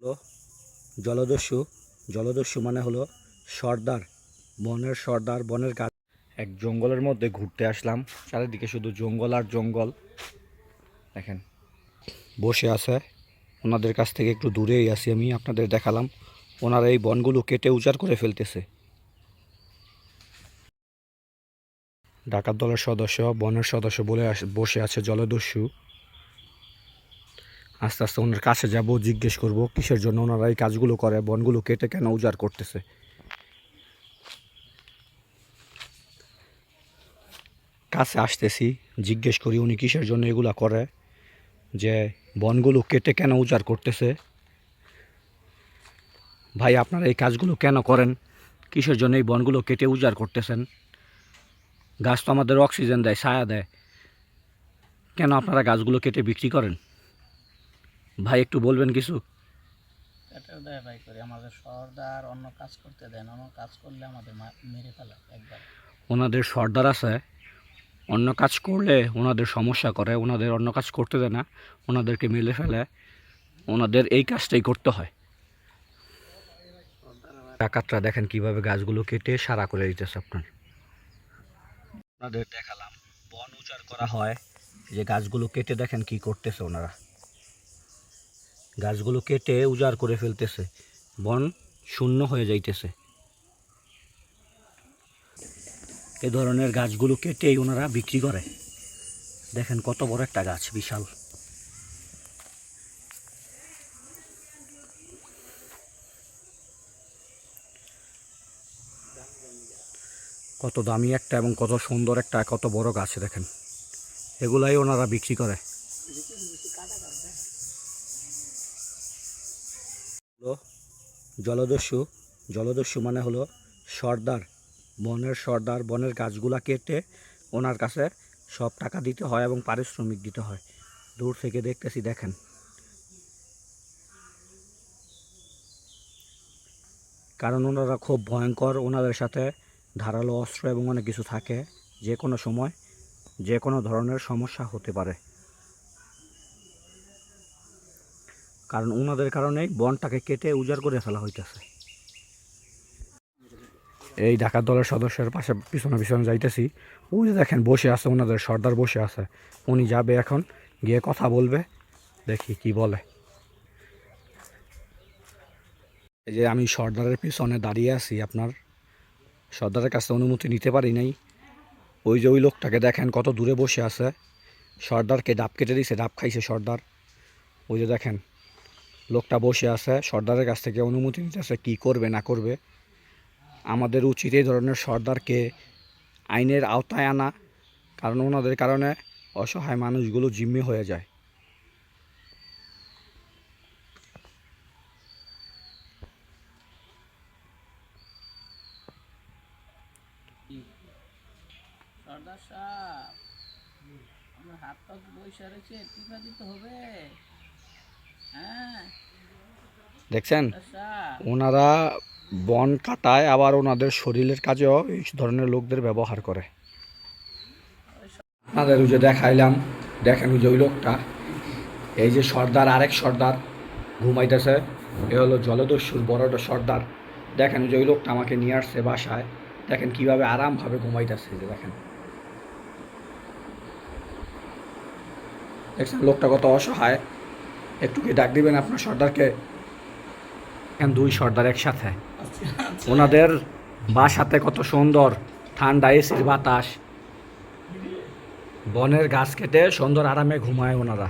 হলো জলদস্যু। জলদস্যু মানে হলো সর্দার, বনের সর্দার, বনের গাছ। এক জঙ্গলের মধ্যে ঘুরতে আসলাম। চারিদিকে শুধু জঙ্গল আর জঙ্গল। দেখেন, বসে আছে। ওনাদের কাছ থেকে একটু দূরেই আছি আমি, আপনাদের দেখালাম। ওনারা এই বনগুলো কেটে উজাড় করে ফেলতেছে। ডাকাত দলের সদস্য, বনের সদস্য বলে বসে আছে জলদস্যু। আস্তে আস্তে ওনার কাছে যাব, জিজ্ঞেস করব, কিসের জন্য ওনারা এই কাজগুলো করে, বনগুলো কেটে কেন উজাড় করতেছে? কাছে আসতেছি, জিজ্ঞেস করি উনি কিসের জন্য এগুলা করে, যে বনগুলো কেটে কেন উজাড় করতেছে? ভাই, আপনারা এই কাজগুলো কেন করেন? কিসের জন্য এই বনগুলো কেটে উজাড় করতেছেন? গাছ তো আমাদের অক্সিজেন দেয়, ছায়া দেয়। কেন আপনারা গাছগুলো কেটে বিক্রি করেন? ভাই একটু বলবেন কিছু? এটা দেয় ভাই করে আমাদের সর্দার অন্য কাজ করতে দেন অন্য কাজ করলে আমাদের মেরে ফেলে একবার। ওনাদের সর্দার আছে অন্য কাজ করলে ওনাদের সমস্যা করে ওনাদের অন্য কাজ করতে দেয় না ওনাদেরকে মেলে ফেলে ওনাদের এই কাজটাই করতে হয়। ডাকাতরা দেখেন কীভাবে গাছগুলো কেটে সারা করে দিতেছে আপনার। ওনাদের দেখালাম বন উজাড় করা হয় যে গাছগুলো কেটে দেখেন কি করতেছে ওনারা। গাছগুলো কেটে উজাড় করে ফেলতেছে। বন শূন্য হয়ে যাইতেছে। এ ধরনের গাছগুলো কেটেই ওনারা বিক্রি করে। দেখেন কত বড় একটা গাছ, বিশাল। কত দামি একটা এবং কত সুন্দর একটা, কত বড় গাছ দেখেন। এগুলাই ওনারা বিক্রি করে। হলো জলদস্যু। জলদস্যু মানে হলো সর্দার, বনের সর্দার, বনের গাছগুলা কেটে ওনার কাছে সব টাকা দিতে হয় এবং পারিশ্রমিক দিতে হয়। দূর থেকে দেখতেছি, দেখেন। কারণ ওনারা খুব ভয়ঙ্কর, ওনাদের সাথে ধারালো অস্ত্র এবং অনেক কিছু থাকে। যে কোনো সময় যে কোনো ধরনের সমস্যা হতে পারে। কারণ ওনাদের কারণেই বনটাকে কেটে উজাড় করে ফেলা হইতেছে। এই ডাকাত দলের সদস্যের পাশে পিছনে পিছনে যাইতেছি। ওই যে দেখেন বসে আছে ওনাদের সর্দার বসে আছে। উনি যাবে এখন, গিয়ে কথা বলবে, দেখি কি বলে। এই যে আমি সর্দারের পিছনে দাঁড়িয়ে আছি, আপনার সর্দারের কাছে অনুমতি নিতে পারি নাই। ওই যে ওই লোকটাকে দেখেন কত দূরে বসে আছে। সর্দারকে ডাব কেটে দিছে, ডাব খাইছে সর্দার। ওই যে দেখেন লোকটা বসে আছে, সর্দারের কাছ থেকে অনুমতি নিতেছে কি করবে, না করবে। আমাদের উচিত এই ধরনের সর্দারকে আইনের আওতায় আনা, কারণ ওনাদের কারণে অসহায় মানুষগুলো জিম্মি হয়ে যায়। সর্দার সাহেব, আমার হাত পা বৈশা রয়েছে? টিপা দিতে হবে। দেখছেন? ওনারা বন কাটায় আবার ওনাদের শরীরের কাজেও এই ধরনের লোকদের ব্যবহার করে। আপনাদের যে দেখাইলাম দেখেন যে ওই লোকটা। এই যে সর্দার আরেক সর্দার ঘুমাইতেছে। এ হলো জলদস্যুর বড়টা সর্দার। দেখেন যে ওই লোকটা আমাকে নিয়ে আসছে বাসায়। দেখেন কীভাবে আরামভাবে ঘুমাইতেছে যে দেখেন। দেখছেন লোকটা কত অসহায়। একটু কি ডাক দিবেন আপনার সর্দারকে। এখন দুই সর্দার একসাথে। ওনাদের বাসাতে কত সুন্দর ঠান্ডা এসির বাতাস। বনের গাছ কেটে সুন্দর আরামে ঘুমায় ওনারা।